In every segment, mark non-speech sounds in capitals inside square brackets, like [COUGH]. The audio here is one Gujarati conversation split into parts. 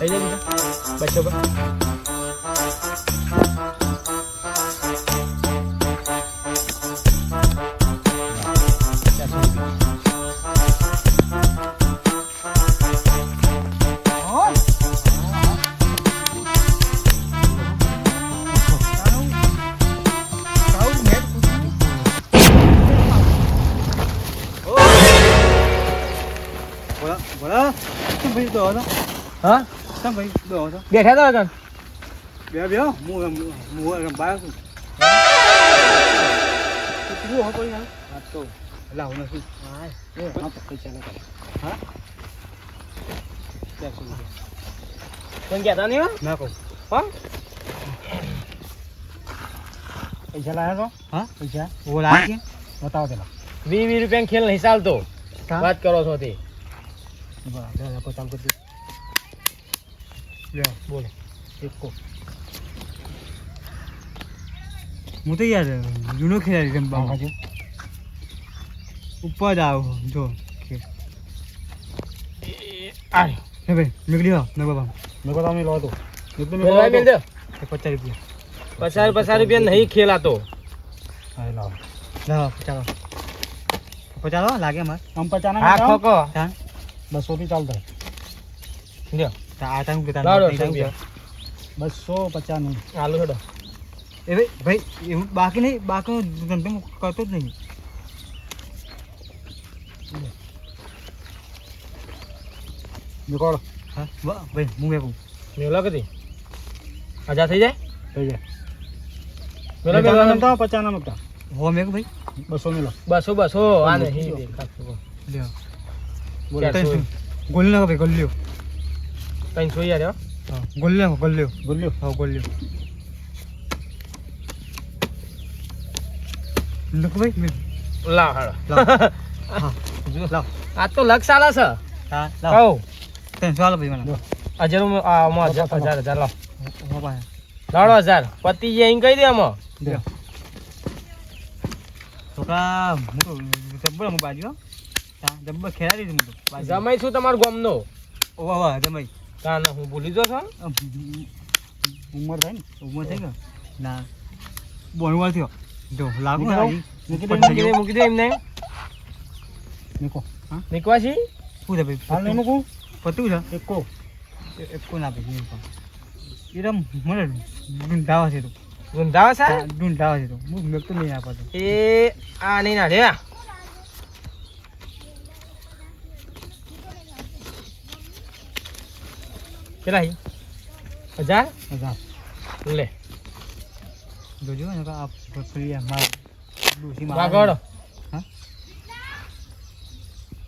થઈ જાય બીજા બસો પર કેમ ભાઈ હા દો હતો બેઠા તો કણ બે બે હું હું રંભાયો છું તું હો કોઈ હા તો લાવ નથી હા પૈસા ના કરે હા કોણ કહેતા નહીં હો ના કહું હા પૈસા લાયા તો હા પૈસા ઓ લાયા કે બતાવો પેલા વીસ વીસ રૂપિયા ખેલ નહીં ચાલતો વાત કરો છો તે બરાબર પચાસ કરજો લ્યો બોલો એકો હું તો યાર જૂનો ખેલાડી રમવા બાજુ ઉપર જ આવો જો ખેલ આ હે ભાઈ નીકળી આવો ને બાબા મેં કહો તમે લો તો મેલવા મેલ દો પચાસ રૂપિયા. પચાસ પચાસ રૂપિયા નહીં ખેલાતો. હા લાવો. લાવો પચાસ. પચાસ લાવો લાગે મારે આમ પચાસ હા ખોકો ચાલ બસો થી ચાલતો. લ્યો. આ ટાઈમ કે લાવો બસો પચાસ નહીં છોડો એ ભાઈ ભાઈ એવું બાકી નહીં બાકી ધંધો હું કરતો જ નહીં. નીકળો હા ભાઈ હું મેં મેલો કદી? હજાર થઈ જાય? થઈ જાય. મેલો મેલો તો પચાસ ના હો મેં ભાઈ. બસો બસો બસો. આ નહીં દેખાતું. લ્યો. બોલો, ગોલ ભાઈ ગોલ લ્યો ત્રણસો યાર હો. હા ગોલ લ્યો ગોલ લ્યો ગોલ હા ગોલ લ્યો લખ ભાઈ. મેં લાવ હાલો. લાવ. [LAUGHS] હા જો. લાવ. આ તો લક્ષ આલે છે. હા લાવ. ત્રણસો હાલો ભાઈ મને. હજાર હજાર હજાર લાવ લાડો હજાર. પતિ જે અહીં કહી દે આમાં. છોકરા હું તો જબ્બર હું બાજુ જબ્બર ખેલાડી છું જમાઈ છું તમારા ગોમનો. ઓવા વાહ જમાઈ. કાન હું ભૂલી જો છો ઉંમર થાય ને ઉંમર થઈ ગયો? ના. બોનવાર થયો જો લાગુ મૂકી? મૂકી દે એમને. નીકો. હા? નીકવાસી શું છે ભાઈ? હાલ નહીં મૂકું? પતું છે? એકો. એકો ના ભાઈ એ રમ મને ઢૂંઢાવા છે તું. ગુંધાવા છે? ઢૂંઢાવા છે તું. મેં તો નહીં આપતો. એ આ નહીં ના રે કેટલા હી? હજાર? મજા લે. જોજો ને આ પેલી માર ડોસી માર વાગોડો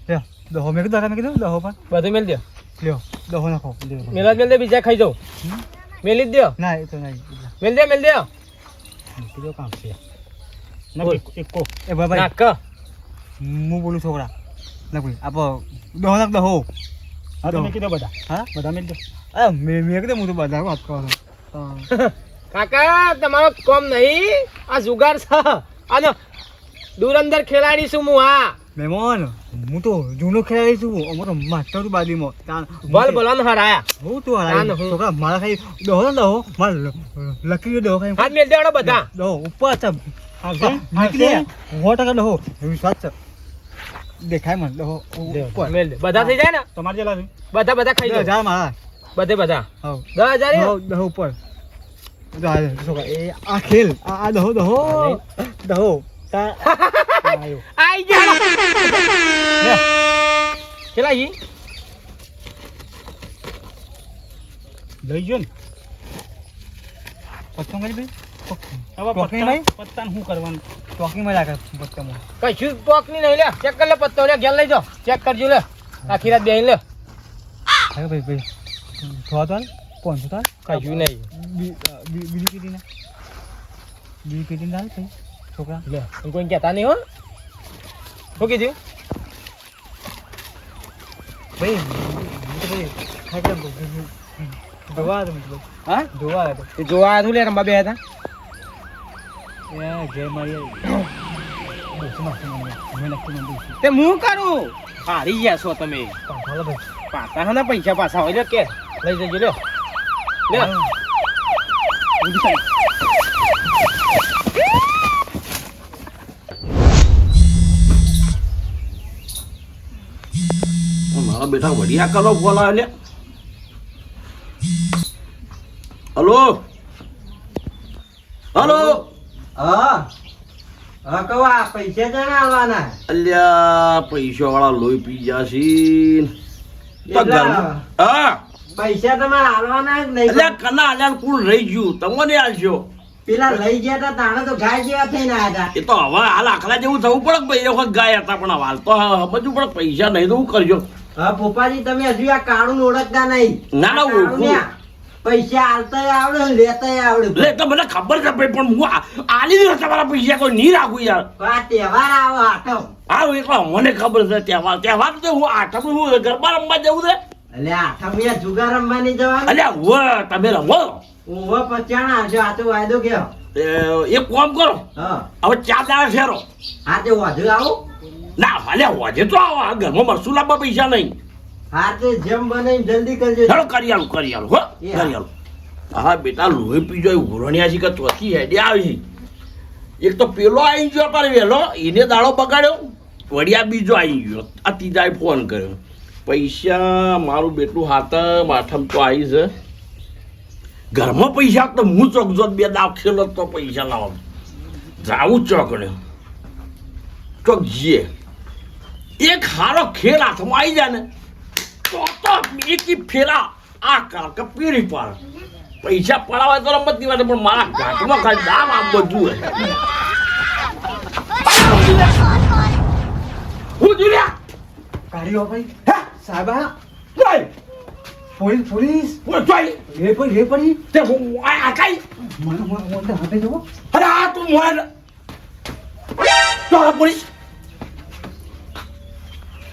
લ્યો દહો મેં કીધું તમે કીધું દહો પણ? બધું મેલ દો લ્યો દહો નાખો. મેલા મેલ દે બીજા ખાઈ જાઉં? મેલી જ દો ના એ તો નહીં મેલ દે મેલ દે કીધું કામ છે. એકો એ બાબા નાક હું બોલું છોકરા. ના કોઈ આપો દહો નાખ દહો. હા. તમે કીધો બધા. હા? બધા મિલ દો કાકા તમારો કોમ નહીં. આ જુગાર છે. અને દૂર અંદર ખેલાડી છું હું હા. મહેમાન હું તો જૂનો ખેલાડી છું. અમારો માસ્ટર હરાયા. હું તો છોકરા મારા ખાઈ દહો ને દહો. મારે લકી દહો ખાઈ. હાથ મેલ બધા. દહો ઉપર છે. નીકળી સો ટકા દહો. વિશ્વાસ છે. દેખાય મને. દહો ઉપર મેલ દે. બધા થઈ જાય ને? તમારે બધા બધા ખાઈ જાય મારા. બધે બધા? હવ. દસ હજાર દહો ઉપર. જો આ ખેલ આ આ દહો દહો. દહો. [LAUGHS] આઈ ગયા. કેટલા ઈ? લઈ ગયો ને. પત્તો કરી ભાઈ? હવે પત્તા શું કરવાનું? ચોકીમાં રાખે પત્તામાં કશું પોકની નહીં લે. ચેક કર લે પત્તો લે. ઘેર લઈ જાઓ. ચેક કરજો લે. આખી રાત બે લે. ભાઈ ભાઈ. થોડા તો પાંચસો તો કશું નહીં. બીજી પેઢીને બીજી પેઢીને હાલ ભાઈ છોકરા? લે કોઈ કહેતા નહીં હો. શું કીધું? ભાઈ. જોવા. હા? જોવા જોવા આધું લે બે હતા. મારી ડોસી. તે હું કરું? હારી ગયા છો તમે. ભાઈ. પાતા હા પૈસા પાછા હોય. કે. લઈ જજો લ્યો. લ્યો. ઊંધી સાઈડ. મારા બેટા વડિયા કરો બોલાવે લે. હલો? હલો? હા. હા કવા પૈસા જણા આવવાના? અલ્યા પૈસા વાળા લોહી પી છે. તો ઘરમાં- હા. પૈસા તમારે હાલવાના જ નહીં અલ્યા કના આલ્યા કુલ રહી ગયું. તમને આલશો પેલા લઈ ગયા હતા તાણે તો ગાય જેવા થઈને આવ્યા એ તો હવે હાલ આખલા જેવું થવું પડે ભાઈ એ વખત ગાય હતા પણ હાલ તો સમજવું પડે પૈસા નહીં તો હું કરજો. હતા હા પપ્પાજી તમે હજુ આ કાળું ઓળખતા નહીં. ના, ના, ઓળખું. પૈસા હાલતાય આવડે ને લેતાય આવડે. એટલે તો મને ખબર છે ભાઈ પણ હું આલી દીધો તમારા પૈસા કોઈ નહીં રાખું યાર. આ તહેવાર આવો આઠમ. હા એટલે મને ખબર છે તહેવાર. તહેવાર તો હું આઠમ હું ગરબા રમવા જવું છે. એટલે આઠમ યા જુગાર રમવાની જવાનું? અલ્યા હવે તમે રમો. ઊભો પચાણા આવજો આ તો વાયદો એ એક કામ કરો. હા. હવે ચાર દાડા ફેરો આ તે વધુ આવો. ના અલ્યા હોજે તો આવો. આ ઘરમાં મરસું લાવવા પૈસા નહીં. હા તે જેમ બને જલ્દી કરજો. ચાલો કરી આલું કરી આલું હો. કરી આલું હા બેટા લોહી પીજો એ ઉરણ્યા છે કે ચોથી હેડે આવી. એક તો પેલો આવી ગયો પણ વેલો એને દાડો બગાડ્યો વડિયા બીજો આવી ગયો. આ ત્રીજાએ ફોન કર્યો. પૈસા મારું બેટું હાથમ માથમ તો આવી છે. ઘરમાં પૈસા તો હું ચોકજો બે દાવ ખેલો તો પૈસા લાવો જાવું ચોકડે. ચોક જીએ એક હારો ખેલ હાથમાં આવી જાય ને તો એકી ફેરા. આ કાર કે પીરી પાર પૈસા પડાવે તો રમતની વાત પણ મારા ઘાટમાં ખાલી દામ આ બધું હે. જોડ્યા કાઢ્યો ભાઈ. હે? સાહેબા જોઈ. Police police. જોઈ. રે પડી રે પડી. તે હું આ કઈ? મને મને મને હાથે જવો અરે આ તું મોર તો પોલીસ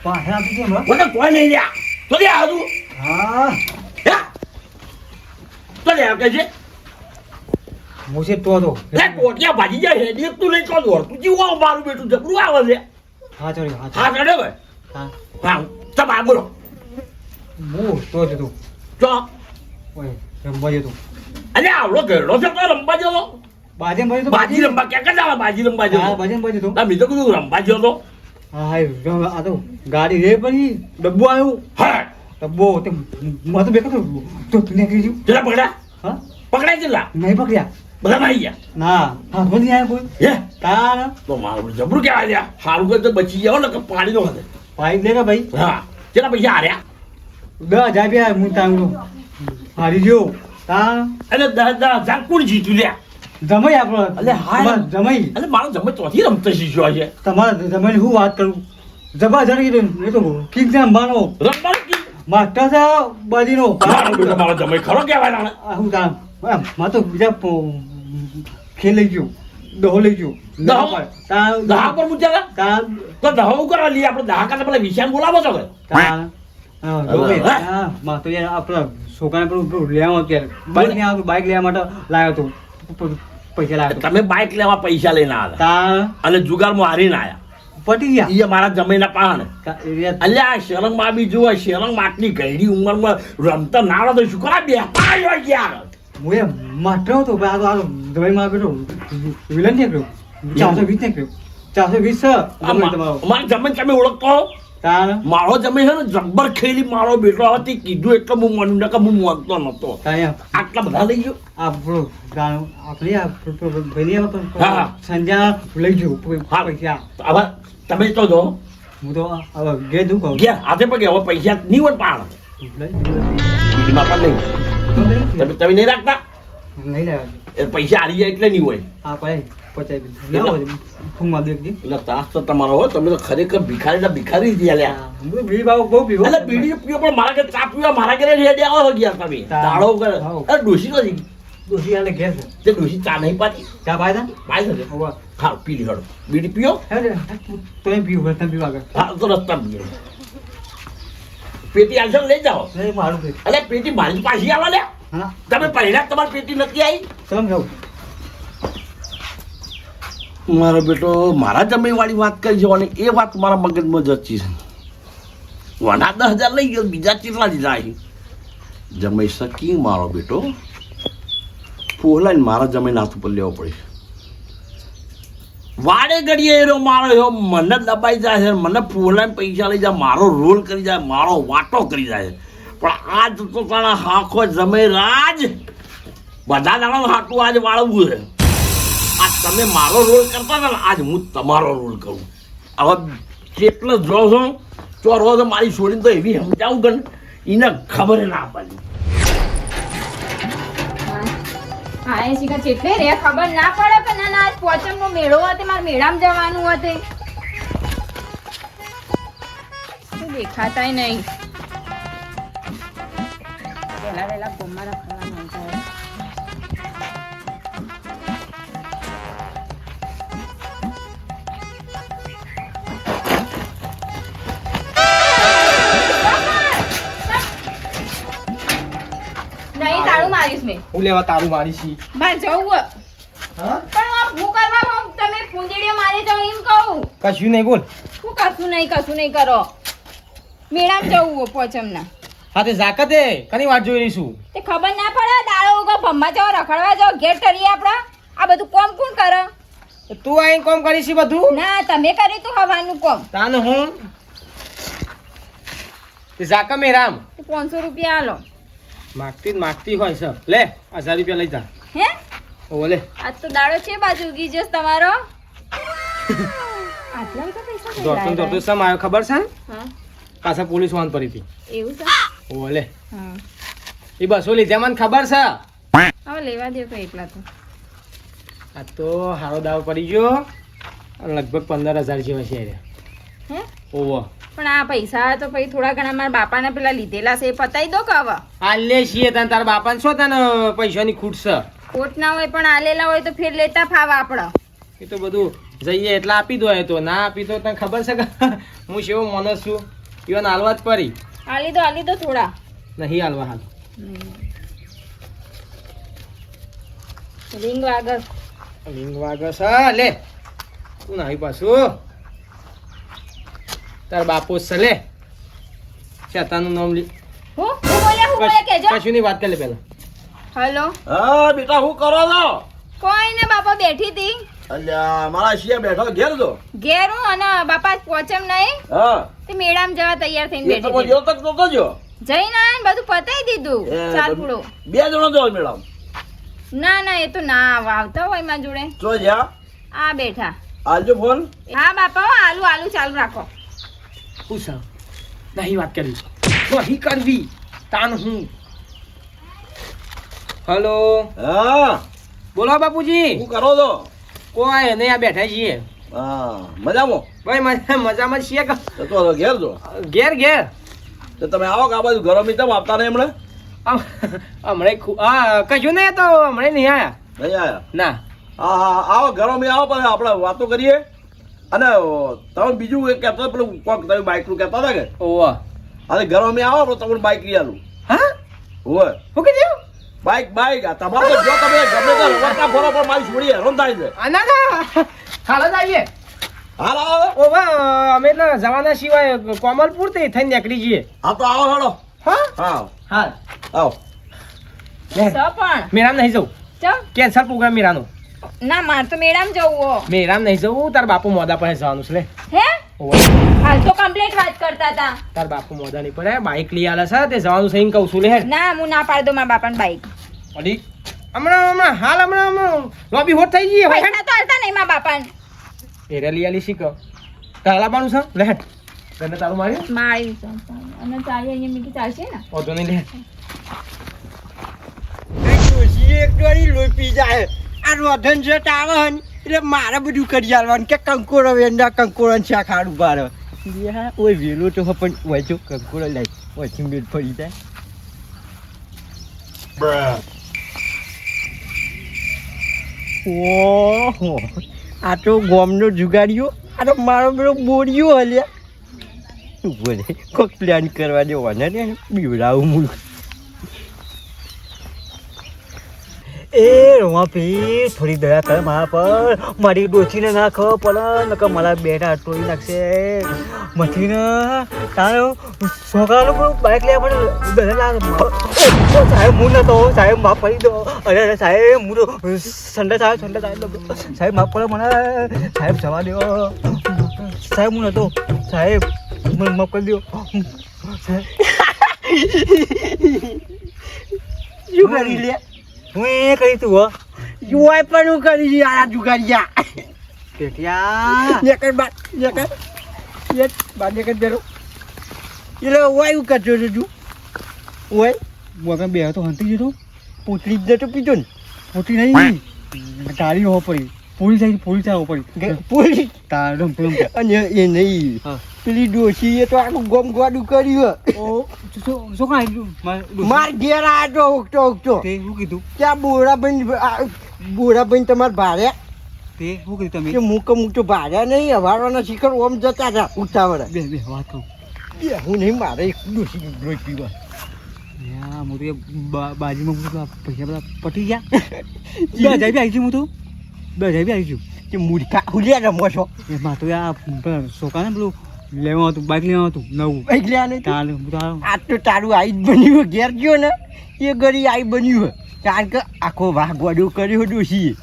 પાછા આપી દે મને કોઈ નહીં લ્યા. તો દે હા. હે? તો દે છે? મુસે તો તો. લે કોટિયા ભાજી જાય છે એક તું નહીં તો દોર તું જીવો મારું બેટું જબરું આવે છે. હા ચડી હા હા ચડે ભાઈ હા. હા તમે આ બોલો. હું તો જ તું. ઓય રમવા જતો. અરે આવડો ઘરડો છે તો રમવા જતો. બાજે બાજે તો બાજી રમવા ક્યાં જાવે બાજી રમવા હા જતો બાજે બાજે તો ના મેં તો કીધું રમવા જતો. હા હા આ તો ગાડી રે પડી ડબ્બો આવ્યો. હા. ડબ્બો તે મત તો બેકો તો તને નીકળી ગયું. જરા પકડા હા? પકડાય જલા નહીં પકડ્યા. બધા મારી ગયા? ના હા બધી આયા કોઈ. હે? તાર. તો મારું જબરું કે આયા હારું કે તો બચી જાવ ને કે પાડી દો હશે પાઇપ કે ભાઈ. હા. ચલા પૈસા હાર્યા? દસ હજાર બે હું તાંગડું હારી ગયો. તાર. અરે દસ દસ હજાર કોણ જીત્યું લ્યા? જમાઈ આપણો એટલે હા. જમાઈ. એટલે મારો જમાઈ ચોથી રમતો શીખ્યો છે તમારે જમાઈ હું વાત કરું? જબરજસ્ત કીધું એ તો કિંગ જામ બાનો રમવાનો માસ્ટર છે બાજીનો. મારો જમાઈ ખરો કહેવાય ના હું તારમાં તો બીજા ખેલ લઈ ગયો. દહો લઈ ગયો. દહો? તાર દહા પર મૂક્યા તાર તો દહો કરવા લઈએ આપણે દહા કરતા પેલા વિશાલ બોલાવો છો કે? માં તો યાર આપણા છોકરાને પેલું લેવા અત્યારે. બાઈક ને બાઈક લેવા માટે લાવ્યો હતો પૈસા લાવ્યો તમે બાઇક લેવા પૈસા લઈને આવ્યા. અને જુગારમાં હારીને આવ્યા. પટી ગયા? એ મારા જમીના પાહણે. અલ્યા આ શરંગમાં બી જુઓ ઉંમરમાં રમતા ના રમતો શું કરા બે હું એ માત્ર હતો આ તો આ તો દવાઈમાં પેલો વિલન નીકળ્યો. ચારસો વીસ નીકળ્યો. ચારસો વીસ મા- મારી જમીન તમે ઓળખતો મારો જમે છે ને જબ્બર ખેલી મારો બેટો હતી કીધું એટલે હું માનું કે હું માનતો નતો આટલા બધા લઈ ગયો. આપણે હા, હા. સંજા લઈ ગયો હા. હવે તમે તો જો. હું તો હવે ગે દઉં કહું. ગયા હાથે પગે હવે પૈસા નહીં હોય પાણ બીજીમાં પણ નહીં તમે નહીં રાખતા? નહીં રાખતા. પૈસા હારી જાય એટલે નહીં હોય. આ પડે તો તમારો હોય તમે તો ખરેખર ભિખારી ભિખારી જ લ્યા હું બીડી બહુ પીવો એટલે બીડી પીઓ પણ મારા ઘરે ચા પીવા મારા ઘરે રેડી આવો ગયા તમે દાડો કરે અરે ડોશી નથી ડોસી આલે ઘેર છે તે ડોશી ચા નહીં પાતી ચા પાય પાય છે હા પી લી બીડી પીઓ તો એમ પીવું તમે પીવા હા તો રસ્તા પીએ પેટી આલશો લઈ જાઓ મારું અરે પેટી મારી પાછી આવે લે તમે પહેલા તમારી પેટી નથી આવી? જાઉં મારો બેટો મારા જમીનવાળી વાત કરી છે અને એ વાત મારા મગજમાં જતી છે. વના દસ હજાર લઈ ગયો, બીજા કેટલા લીધા જમાઈ શકી મારો બેટો. ફોહલાઈને મારા જમીન હાથ ઉપર લેવો પડે. વાડે ઘડીએ એરો મારો એવો મને દબાઈ જાય છે, મને ફોહલાઈને પૈસા લઈ જાય, મારો રોલ કરી જાય, મારો વાટો કરી જાય પણ આજ તો તારા હાખો જમે રાજ. બધા દાડા હાટું આજ વાળવું છે. તમે મારો રોલ કરતા હતા ને, આજ હું તમારો રોલ કરું. હવે કેટલો જો છો ચોર તો મારી છોડીને તો એવી સમજાવું કે એને ખબર ના પડે. હા એ શીખા ખબર ના પડે કે ના ના, આજ મેળો હતો, મારે મેળામાં જવાનું હતું. દેખાતાય નહીં. હું લેવા તારું મારી છી બા જવું હે. પણ આ હું કરવા હોઉં? તમે પૂંજડીઓ મારી જાવ એમ કહું. કશું નહીં બોલ. હું કશું નહીં કશું નહીં કરો. મેળામ જવું પોચમના હા તે જાકતે કની વાત જોઈ રહીશું તે ખબર ના પડે દાળો ઉગો ભમવા જાવ રખડવા જાવ ઘેર કરીએ આપણે. આ બધું કોમ કોણ કરે? તું આઈ કોમ કરી ઈ બધું? ના તમે કર્યું તું હવાનું કોમ. તાન હું? તે જાકા મેરામ પાંચસો રૂપિયા આલો. માગતી માગતી હોય છે. લે હજાર રૂપિયા લઈ જા. હે? ઓ લે. આજ તો દાડો છે બાજુ ઉગી જશે તમારો. [LAUGHS] આટલા બધા પૈસા કઈ દોડતું સમ આવ્યો ખબર છે? હા. પાછા પોલીસ વાન પડી હતી. એવું છે? ઓ લે. હા. એ બસો લીધા મને ખબર છે. હવે લેવા દે તો એટલા તો. આ તો હારો દાવ પડી ગયો. લગભગ પંદર હજાર જેવા છે હે? ઓવો પણ આ પૈસા તો પછી થોડા ઘણા મારા બાપાને પેલા લીધેલા છે એ પતાઈ દો કે હવે? આ છીએ તને તારા બાપાને શું તને પૈસાની ખૂટ છે? ખોટ ના હોય પણ આલેલા હોય તો ફેર લેતા ફાવા આપડે. એ તો બધું જઈએ એટલે આપી દો એ તો. ના આપી તો તને ખબર છે કે [LAUGHS] હું શેવો માણસ છું? ઈવન હાલવા જ પડી. આલી દો આલી દો થોડા. નહીં હાલવા હાલ. રિંગ વાગસ. લિંગ વાગસ છે લે. તું નાહી પાછું. તાર બાપો સલે શેતાનું નામ લી હું હું બોલ્યા હું બોલ્યા કેજો. કશું ની વાત કરી લે પેલા હલો. હા બેટા હું કરો છો? કોઈ ને બાપા બેઠી હતી. અલ્યા મારા શિયા બેઠો ઘેર છો? ઘેર હું અને બાપા પોચમ નહીં. હા. તે મેળામાં જવા તૈયાર થઈને એ તો જો તક નતો જો જઈને આયા બધું પતાઈ દીધું ચાલ પૂડો બે જણો જો મેડમ ના ના એ તો ના આવ- આવતા હોય મારા જોડે. જો આ બેઠા. આલજો ફોન. હા બાપા આલુ આલુ ચાલુ રાખો. પૂછ નહીં વાત કરી. નહીં કરવી તાન હું. હલો. હા. બોલો બાપુજી. શું કરો છો? કોઈ નહીં આ બેઠા છીએ. હા મજામાં? ભાઈ મજા મજામાં છીએ તો તો ઘેર છો ઘેર ઘેર. તો તમે આવો કે આ બાજુ ઘરો મીઠા આપતા નહીં હમણાં? હમણાં કશું નહીં તો હમણાં નહીં આયા. નહીં આયા? ના. હા હા આવો ઘરો મેં આવો પણ આપણે વાતો કરીએ. અને તમે બીજું એક કહેતો પેલું કોક તમે બાઇકનું કહેતા હતા કે? ઓવા અરે ઘરો અમે આવો તો તમને બાઇક લઈ આલું. હા? ઓવે. હું કે કીધું? બાઇક બાઇક આ તમારે તો જો તમે ગમે તો રસ્તા ફરો પર મારી છોડી હેરાન થાય છે. ના ના. હાલ જ આવીએ. હાલ આવો ઓવા અમે એટલે જવાના સિવાય કોમલપુરથી થઈને નીકળી જઈએ. હા તો આવો હાલો. હા? હા. હાલ. આવો. મેરામ નહીં જવું ચમ કેન્સલ પ્રોગ્રામ મેરાનો ના માર તો મેળામ જવું હો. મેરામ નહીં જવું? તાર બાપુ મોદા પાસે જવાનું છે હે? હાલ તો કમ્પ્લીટ વાત કરતા હતા તાર બાપુ મોદા નહીં પડે બાઈક લઈ આલે છે તે જવાનું છે એમ કહું છું લે ના હું ના પાડ દો મારા બાપાને બાઈક અડી હમણાં હમણાં હાલ હમણાં હમણાં. લોબી હોટ થઈ ગઈ પૈસા તો હાલતા નહીં મારા બાપાને. એ રેલી આલી શીખ કાલાબાનું છે લે તને તારું માર્યું? માર્યું છે. અને ચાલી અહીંયા મીઠી ચાલશે ને? ઓધો નહીં લે એક ડોળી લોપી જાય. આ રોધન છે તાવે ને, એટલે મારે બધું કરી આલવાનું કે કંકોડો વેંડા કંકોડો શાક હાડું બાર ઓય વેલો તો પણ વાંચો કંકોડો લાઈ વાંચી મેળ ફરી જાય. ઓહો, આ તો ગોમનો જુગાડ્યો, આ તો મારો બધો બોરિયો હલ્યા. બોલે, કોક પ્લાન કરવા દેવાના ને બીવડાવું મૂળ. એ રોમાપી થોડી દયા કર મારા પર. મારી ડોચીને નાખો પડે નકર મારા બેટા ટોળી નાખશે. મથીને તારો છોકરાનું બાઇક લેવા પણ દયા લાગે સાહેબ હું નતો સાહેબ માફ કરી દો. અરે અરે સાહેબ હું સંડે સાહેબ સંડા સાહેબ સાહેબ માફ કરો મને. સાહેબ જવા દો. સાહેબ હું નતો. સાહેબ મને માફ કરી દો. સાહેબ. [LAUGHS] શું કરી લે? હું એ કરી તું હો. યુવાય પણ હું કરી યાર આ જુગારિયા પેટિયા. નેકર બાદ નેકર એ બાદ નેકર બેરો એટલે ઓય હું કરજો તું ઓય મોગા બે તો હંતી જતો પૂતળી જ તો પીજો ને. પોતી નહીં તારી હોવો પડી. પોલીસ આવી પોલીસ આવો પડી. પૂરી તારમ પેલું અને એ નહીં. હા. પેલી ડોશી એ તો આખું ગોમ ગોડું કર્યું શું કાંઈ માર ઘેર તો ઉગતો ઉગતો. તે શું કીધું? ત્યાં બોરા ભાઈ બોરા ભાઈ તમારે ભાડે તે શું કીધું તમે? કે મૂક તો ભાડ્યા નહીં હવારવાના શિખર ઓમ જતા હતા ઉતાવળા. બે બે વાત કહું. બે હું નહીં મારે એક ડોશી રોજ પીવા. હું તો બાજીમાં હું પૈસા બધા પટી ગયા. [LAUGHS] બે હજાર બી આવી છું હું તો. બે હજાર બી આવી છું. કે મૂર્ખા હુલિયા રમો છો. એમાં તો આ છોકરાને પેલું લેવાનું હતું બાઇક લેવા હતું નવું. બાઇક નહીં ચાલે હું તો તારું આઈ બન્યું ઘેર ગયો ને એ ઘડી આઈ બન્યું કારણ કે આખો વાહ ગોડું કર્યો ડોશીએ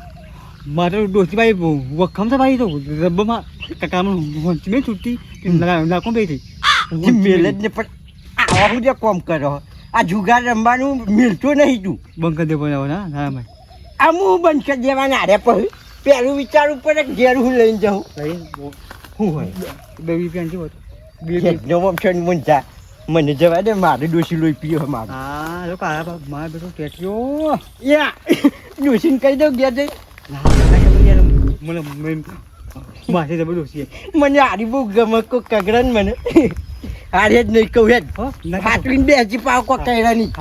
મારે દોસ્તી ભાઈ વખમ છે ભાઈ તો રબ્બમાં કાકામાં વંચી મેં છૂટી લાખો બે થઈ મેલ જ ને પણ આવા હું જે કોમ કરો આ જુગાર રમવાનું મેળતું નહીં તું. બંધ દેવો ના ના ભાઈ. આ હું બંધ કરી દેવાના અરે પછી પેલું વિચારવું પડે ઘેર હું લઈને જાઉં. શું હોય? બે રૂપિયા છે બે ઘેરનો વંશન મૂંઝા મને જવા દે મારે ડોશી લોહી પીવો મારે. હા લોકો આ બાપ મારે બેટો ટેટ્યો યા ડોશીને કહી દઉં ઘેર જઈ મને મને માથે જબરદસ્તી મને હારી બહુ ગમે કો કગરન મને. હારે જ નહીં કહું હેડ. હો બે હજી બેસી પાવ કો કહેરા નહીં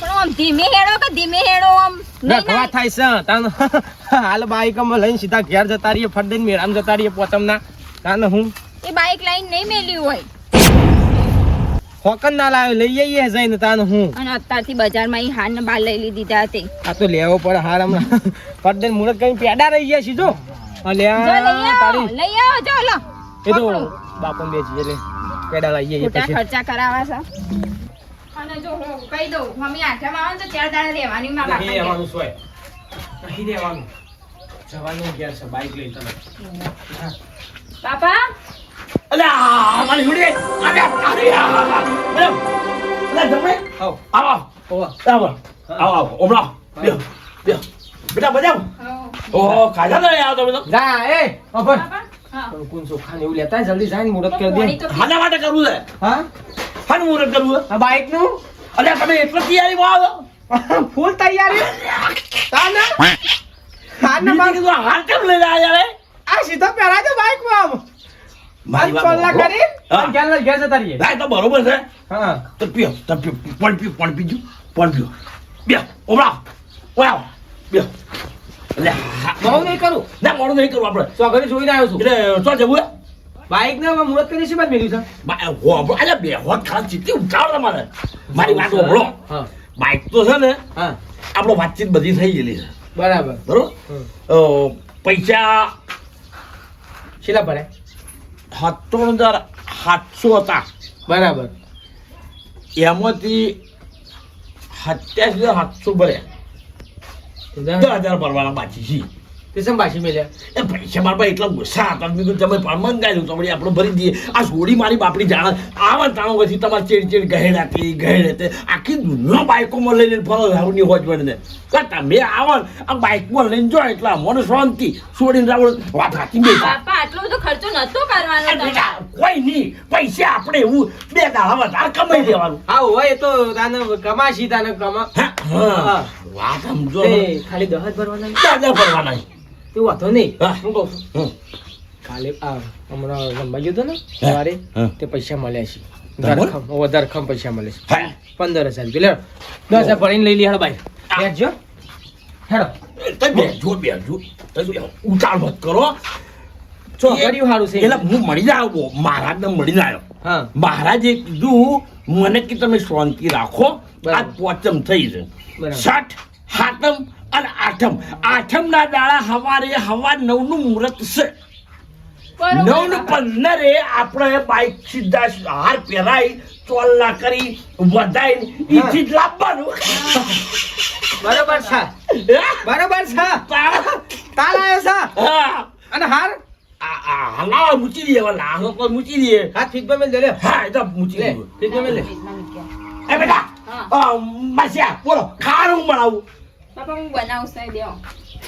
પણ આમ ધીમે હેડો કે ધીમે હેડો આમ રખવા થાય છે. તાન [LAUGHS] હાલ બાઈકમાં લઈને સીધા ઘેર જતા રહીએ ફટ દઈને મેળામાં જતા રહીએ પોચમના. તાન હું એ બાઈક લઈને નહીં મેલી હોય. હોકન ના લાવ્યો લઈ જઈએ જઈને તાન હું. અને અત્યારથી બજારમાં ઈ હાર ને બાર લઈ લીધી તા તે આ તો લેવો પડે હાર હમણાં. [LAUGHS] ફટ દઈને મુરત કઈ પેડા રહી ગયા સીધો અલ્યા તારી. લઈ આવો જો લો. એ તો. બાપન બે એટલે પેડા લઈ જઈએ પછી. ખર્ચા કરાવા છે. અને જો હું કહી દઉં મમ્મી આઠમાં આવે ને તો ચાર દાડા રહેવાની મારા નહીં બાપા રહેવાનું સોય. નહીં રહેવાનું. જવાનું ઘેર છે? બાઈક લઈ તમે. બાપા? અલ્યા મારી જોડે આવે આવે અલ્યા જમણે. આવ. આવો આવો. આવો આવો. ઓમલા બે બે બેટા બજાવ. ઓહો ખાધા ના યાર તમે તો? જા એ. અભર હા. કોણ ચોખા ને એવું લેતા જલ્દી જાય મુડત કરી પાણી દે હાના માટે કરવું છે. હા? હાન મુહૂર્ત કરવું બાઈકનું? અલ્યા તમે એટલો તૈયારીમાં આવો. [LAUGHS] ફૂલ તૈયારી? તાના? હા મેં? ના કીધું હાર કેમ લઈને આવ્યા આ સીધો પહેરા દે બાઈકમાં મારી વાત કરી જતા રહીએ. ના, તો બરોબર છે. હા. તો પીઓ તો પીઓ પણ પીઓ પણ પીજો પણ પીઓ. બે ઓમલા ઓયા બે હા, બહુ નહીં કરું. ના મોડું નહીં કરું આપણે. તો ઘરે જોઈને આવ્યો છું. એટલે જવું હે? બાઈક ને મુરત કરી છે બાદ મેલ્યું છે? બા- હો- બે હોત ખાસ ચીટી ઉઠાવો તમારે? મારી વાત હોભળો હા. બાઈક તો છે ને આપણો વાતચીત બધી થઈ ગયેલી છે. બરાબર. બરોબર? પૈસા શીલા પડે સત્તાણું હજાર સાતસો હતા. બરાબર. એમાંથી સત્યાસી હજાર સાતસો ભર્યા. દસ હજાર ભરવાના બાકી છે. તે સમ પાછી મેલ્યા? એ પૈસા મારા પાસે એટલા ગુસ્સા હતા કીધું તમે પણ મંગાવ્યું તો વળી આપણે ભરી દઈએ. આ સોડી મારી બાપડી જાણ આવા તાણો પછી તમારે ચેડ ચેડ ગહેડ આખી દુનિયા બાઇકોમાં લઈને ફરો રાવની હોજ બને કે તમે આવો આ બાઇકમાં લઈને જો એટલે મને શાંતિ. સોડીને રાવણ વાત હાથી બે બાપા આટલો બધો ખર્ચો નતો કરવાનો કોઈ નહીં પૈસા આપણે એવું બે દાડા વધારે કમાઈ દેવાનું હા હોય તો તાને કમાશી તાને કમા હા. વાત સમજો ખાલી દહજ જ ભરવાના દહજ ભરવાના તે વાંધો નહીં. હું. કહું છું. કાલે આ હમણાં રમવા ગયો હતો ને સવારે તે પૈસા મળ્યા છે. વધારે ખમ પૈસા મળે છે. પંદર હજાર રૂપિયા. દસ હજાર ભરીને લઈ લે હેડો ભાઈ બેસજો. હેડો. બેસજો બેસજો. ઉતાર મત કરો. ચો કર્યું સારું છે. એટલે હું મળી આવ્યો. મહારાજને મળીને આવ્યો. હા. મહારાજે કીધું મને કે તમે શાંતિ રાખો. આ પોચમ થઈ છે. સાઠ હાતમ અને આઠમ. આઠમ ના દાડા હવારે હવા નવનું મુહૂર્ત છે. નવનું પંદર આપણે બાઈક સીધા હાર પહેરાય ચોલ્લા કરી વધાય ઈથી જ લાવવાનું. બરોબર છે. બરોબર છે. તાલ આવ્યો છે. અને હાર? આ- આ હલાવા મૂકી દઈએ વાલા હાલો પર મૂકી દઈએ. હાથ ફીટ મેલ દે લે હા એ તો મૂકી દે દઈએ. ફીટ મેલ એ બેટા હા. અ, બોલો ખારું બનાવું બાપા હું બનાવું છે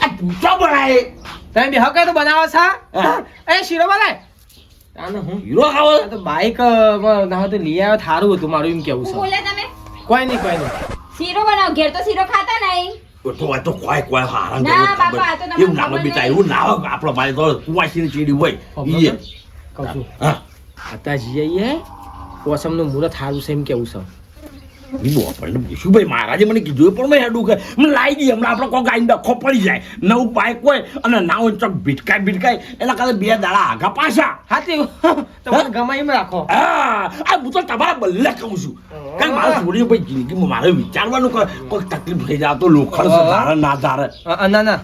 આ તું બનાય તમે બે હકે તો બનાવો છા. એ શીરો બનાય તાને હું? હીરો ખાવો? તો બાઈક ના તો લઈ આવ્યો થારું હતું મારું એમ કેવું છે. તમે. કોઈ નહીં કોઈ નહીં. શીરો બનાવો ઘેર તો શીરો ખાતા નહીં. તો આ તો કોઈ કોઈ હારણ ના, બાપા, આ તો તમને એવું નાનો બેટા એવું ના આપણો ભાઈ તો ચીડી હોય. ઈએ. કહું છું. હા. અત્યારે જઈએ પોસમનું મુહૂર્ત છે એમ કેવું છે. ઈ બહુ આપણને મહારાજે મને કીધું પણ મેં હેડું કે મને લાવી દઈએ હમણાં આપણે કોઈ ગાઈને ડખો પડી જાય. નવું બાઈક હોય અને ના હોય ચોક ભીટકાય ભીટકાય એના કારણે બે દાડા આગા પાછા. હાથી [LAUGHS] તમને ગમે રાખો. હા આ હું તો તમારા બલ્લે કહું છું. કારણ મારા છોડીને ભાઈ જિંદગીમાં મારે વિચારવાનું કોઈ તકલીફ થઈ જાય તો લોખંડ ધારે ના ધારે. અ, અ, ના ના.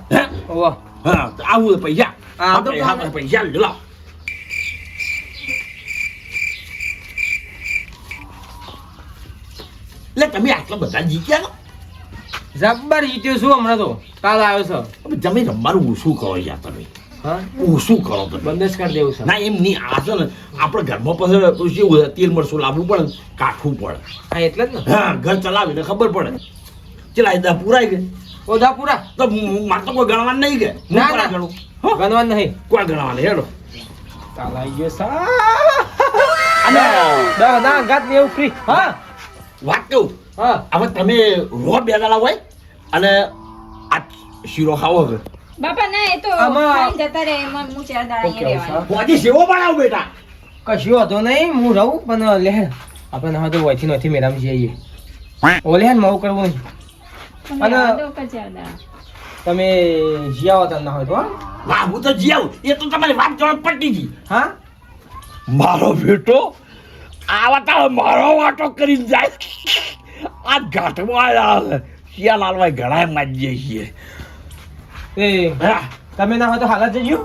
હા? આવું પૈસા. પૈસા લો એટલે તમે આટલા બધા જીત્યા જબ્બર જીત્યો છું હમણાં તો કાલ આવ્યો છે તમે રમવાનું ઓછું કહો યાર તમે હા ઓછું કરો તો બંધ કરી દેવું છે ના એમ નહીં આ છે ને આપણે ઘરમાં પછી શું તેલ મરસું લાવવું પડે કાઠવું પડે હા એટલે જ ને હા ઘર ચલાવીને ખબર પડે ચલા એ દા ગયા ઓધા પૂરા તો મારે તો કોઈ ગણવાનું નહીં કે ના, ના. ગણું? ગણવાનું નહીં કોઈ ગણવાનું હેડો આવી ગયો સા અને દસ ના ગાત ને એવું ફ્રી હા વાત કહું? હા. હવે તમે રો બે હોય અને આ શીરો ખાવો હવે. બાપા ના એ તો ખાઈ જતા રહે એમાં હું ચાર દાડા રહેવાનું. પછી સેવો બનાવો બેટા. કશું હતો નહીં હું રહું પણ લે આપણે હવે તો વયથી નથી મેરામ જઈએ. ઓલે માવું કરવું તમે અને- રહેવા. તમે જીયા હોતા ના હોય તો હા? વાહ હું તો જી એ તો તમારી વાત જવાબ પટી ગઈ. હા? મારો બેટો આવા તો મારો વાટો કરીને જાય. આ ઘાટમાં શિયા શિયાલાલભાઈ ઘણા માજીએ છીએ. એ તમે ના હોય તો હાલત જજો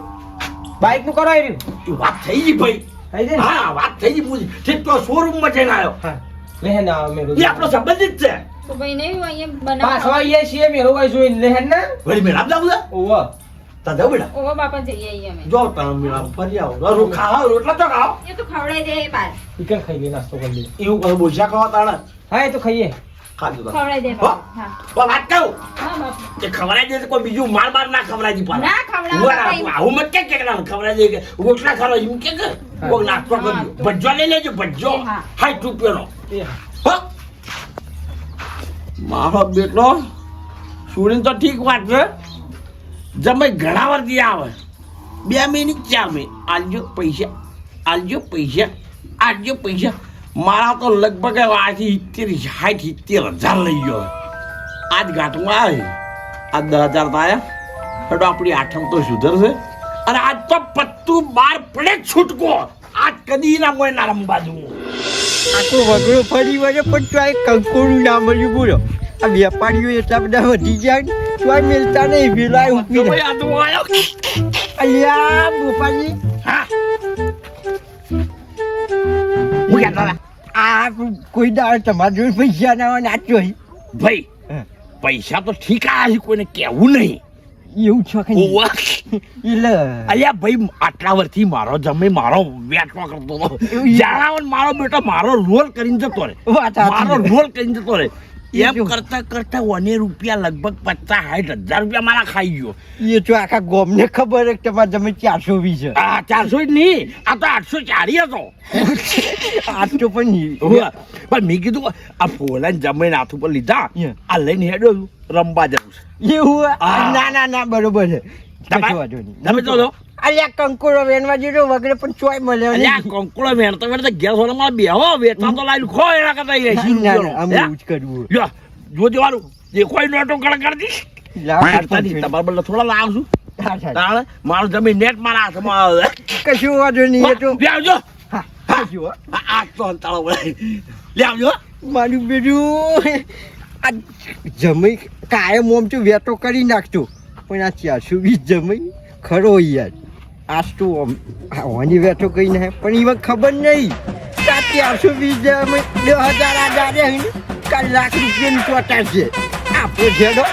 બાઈકનું કરાવી રહ્યું? વાત થઈ ગઈ ભાઈ? થઈ ગઈ હા વાત થઈ ગઈ પૂછી શોરૂમ શોરૂમમાં જઈને આવ્યો. હા. લે ને આ એ આપણો સંબંધિત જ છે. તો ભાઈ નહીં અહીંયા પાછો બનાવવા આવીએ છીએ મેરો ભાઈ જોઈને. લે ને? વળી મેળાપ જાવું ઓવો તા જાવ બેટા ઓવા બાપા જઈએ અહીંયા અમે. જો તમે મેળા ફરી આવો. રો ખાઓ રોટલા તો ખાઓ. એ તો ખવડાઈ દે બાર ઈકન ખાઈ લે નાસ્તો કરી લે? એવું કહો બોજા ખાવા તાણે. હા એ તો ખાઈએ. ખાજો તાણે. ખવડાવી દે હો? હા. વાત કહું હા બાપા. કે ખવડાઈ દે કોઈ બીજું માર માર ના ખવડાઈ દી પાછા. ના ખવડાવો આવું મત કે કે ના ખવડાઈ દે કે રોટલા ખરો એમ કે કે? કોક નાસ્તો કરજો. ભજ્જો લઈ લેજો ભજ્જો. હાય એ હો. મારો બેટો સુડીને તો ઠીક વાત છે. જમે ઘણા વર્ષથી આવે. બે મહિને ચાર મહિને આલજો પૈસા આલજો પૈસા આલજો પૈસા. મારા તો લગભગ આથી સિત્તેર, સાઠ, સિત્તેર હજાર લઈ ગયો આજ ઘાટમાં આવે. આ દસ હજાર થાય. હેડો, આપણી આઠમ તો સુધરશે. અને આજ તો પત્તું બાર પડે છૂટકો. આજ કદી ના મોય ના રમવા દઉં આખું વગડું ફરી વળે પણ તો આ કંકોરું ના મળ્યું બોલો આ વેપારીઓ એટલા બધા વધી જાય ને મિલતા નહીં તો આયો. અલ્યા ગોપાલજી. હા. આ કોઈ દાડ તમારા જોડે પૈસા ના હોય ને ભાઈ પૈસા તો ઠીક આવે કોઈને કહેવું નહીં. એવું છે એટલે. અલ્યા ભાઈ આટલા વર્ષથી મારો જમે મારો વેટવા કરતો હતો. જાણાવન મારો બેટો મારો રોલ કરીને જતો રે મારો રોલ કરીને જતો એ એમ કરતા કરતા વને રૂપિયા લગભગ પચાસ સાઠ હજાર રૂપિયા મારા ખાઈ ગયો. એ જો આખા ગોમને ખબર છે કે તમારે તમે ચારસો વીસ આ ચારસો જ નહીં આ તો આઠસો ચારી હતો. આઠસો પણ મેં કીધું આ ફોલાને જમીન હાથ ઉપર લીધા આ લઈને હેડો રમવા જવું છે. એવું ના ના ના બરોબર છે. તમે તો અલ્યા કંકોડો વેનવા જેટલો વગેરે પણ ચોય મળ્યો અલ્યા વેણતો વેણતો ઘેર સોલે મારે બેહો વેચવા તો લાઈન ખો એના કરતા એ આમ જ કરવું? લ્યો, જો જવાનું દેખોય નોટો નહીં, તમારા થોડા લાવ છું. હા, હા. તાણે મારું જમીન નેટ મારા હાથમાં આવે. કશું વાંધો નહીં એ તો આવજો. આ તો લે આવજો મારું બેડું આ જમી કાયમ ઓમ તો વેટો કરી નાખજો. પણ આ ચારસો વીસ જમી ખરો યાર. આજ તો બેઠો નાખે પણ એમાં ખબર નહીં ચારસો વીસ જમી દસ હજાર આ જાડે ને, કાલ લાખ રૂપિયાની ચોટા છે. આપો છેડો